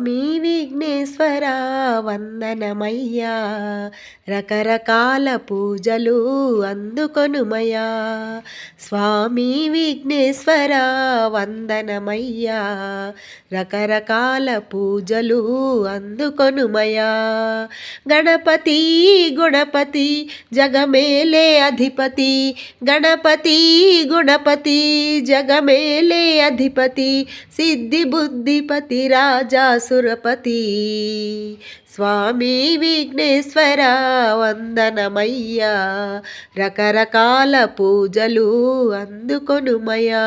స్వామి ఈశ్వరా వందనమయ్యా రకరకాల పూజలు అందుకొనుమయ్యా. స్వామి విఘ్నేశ్వరా వందనమయ్యా రకరకాల పూజలు అందుకొనుమయ్యా. గణపతి గుణపతి జగమేలే అధిపతి. గణపతి గుణపతి జగమేలే అధిపతి. సిద్ధి బుద్ధిపతి రాజా సురపతి స్వామి విఘ్నేశ్వర వందనమయ్యా. రకరకాల పూజలు అందుకొనుమయా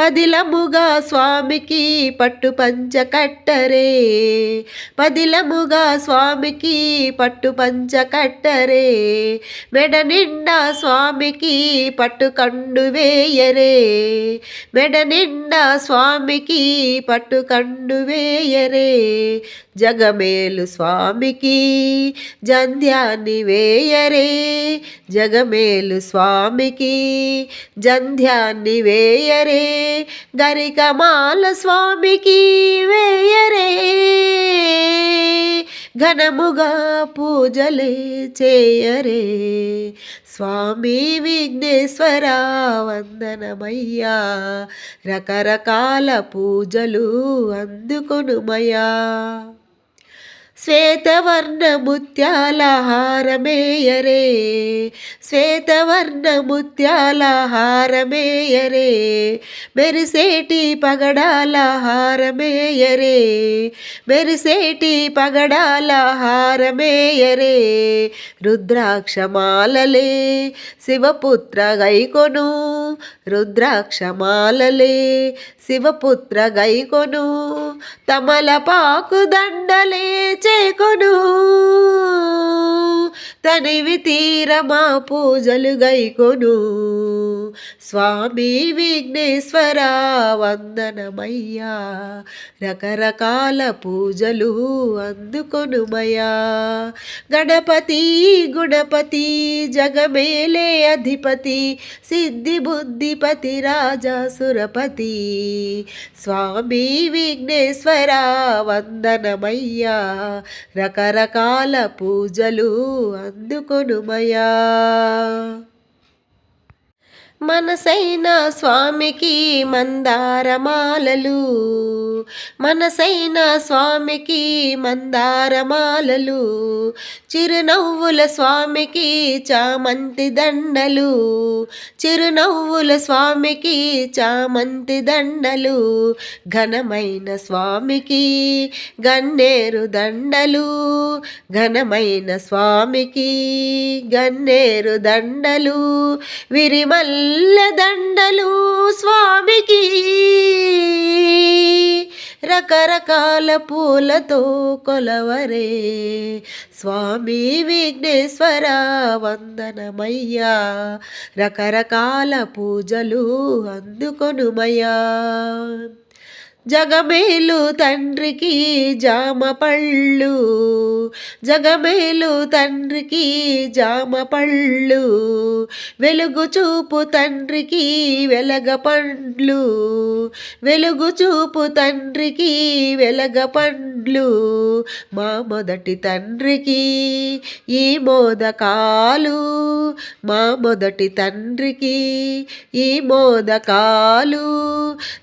పదిలముగా స్వామికి పట్టు పంచ కట్టరే పదిలముగా స్వామికి పట్టు పంచ కట్టరే మెడ నిండా స్వామికి పట్టు కండు వేయరే. మెడ నిండా స్వామికి పట్టు కండు వేయరే. జగమేలు స్వామికి జంధ్యాన్ని వేయరే. జగమేలు స్వామికి జంధ్యాన్ని వేయరే. గరికమాల స్వామికి వేయరే. ఘనముగా పూజలే చేయరే. స్వామి విఘ్నేశ్వర వందనమయ్యా. రకరకాల పూజలు అందుకొనుమయ్యా. శ్వేతవర్ణ ముత్యాల హారమేయరే. శ్వేతవర్ణ ముత్యాల హారమేయరే మెరిసేటి పగడాల హారమేయరే మెరిసేటి పగడాల హారమేయరే రుద్రాక్షమాలలే శివపుత్ర గైకొను. రుద్రాక్షమాలలే శివపుత్ర గైకొను. తమలపాకు దండలే చేకొను. తనివి తీరమా పూజలు గైకొను. స్వామి విఘ్నేశ్వర వందనమయ్యా. రకరకాల పూజలు అందుకొనుమయా గణపతి గుణపతి జగమేలే అధిపతి సిద్ధి బుద్ధిపతి రాజా సురపతి. స్వామి విఘ్నేశ్వర వందనమయ్యా. రకరకాల పూజలు అందుకొనుమయా. మనసైన స్వామికి మందారమాలలు మనసైన స్వామికి మందారమాలలు చిరునవ్వుల స్వామికి చామంతి దండలు చిరునవ్వుల స్వామికి చామంతి దండలు ఘనమైన స్వామికి గన్నేరు దండలు. ఘనమైన స్వామికి గన్నేరు దండలు విరిమల్ల దండలు స్వామికి. రకరకాల పూలతో కొలవరే స్వామి విఘ్నేశ్వర వందనమయ్యా. రకరకాల పూజలు అందుకొనుమయ్యా. జగమేలు తండ్రికి జామ పళ్ళు. జగమేలు తండ్రికి జామ పళ్ళు. వెలుగు చూపు తండ్రికి వెలగ పండ్లు. వెలుగు చూపు తండ్రికి వెలగ పండ్లు. మా మొదటి తండ్రికి ఈ మోదకాలు మా మొదటి తండ్రికి ఈ మోదకాలు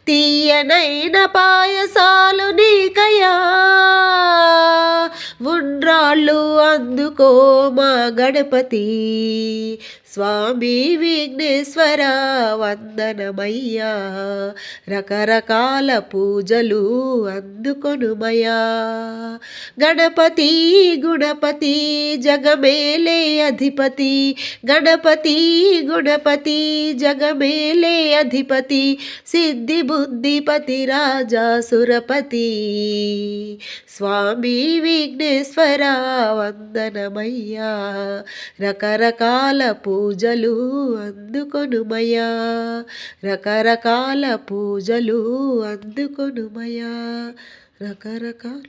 తీయనైన పాయసాలు నీకయా ఉండ్రాళ్ళు అందుకో మా గణపతి స్వామి విఘ్నేశ్వర వందనమయ్యా. రకరకాల పూజలు అందుకొనుమయా గణపతి గుణపతి జగమేలే అధిపతి. గణపతి గుణపతి జగమేలే అధిపతి. సిద్ధి బుద్ధిపతి రాజా సురపతి. స్వామి విఘ్నేశ్వర వందనమయ్యా. రకరకాల పూజలు అందుకొనుమయా రకరకాల పూజలు అందుకొనుమయా రకరకాల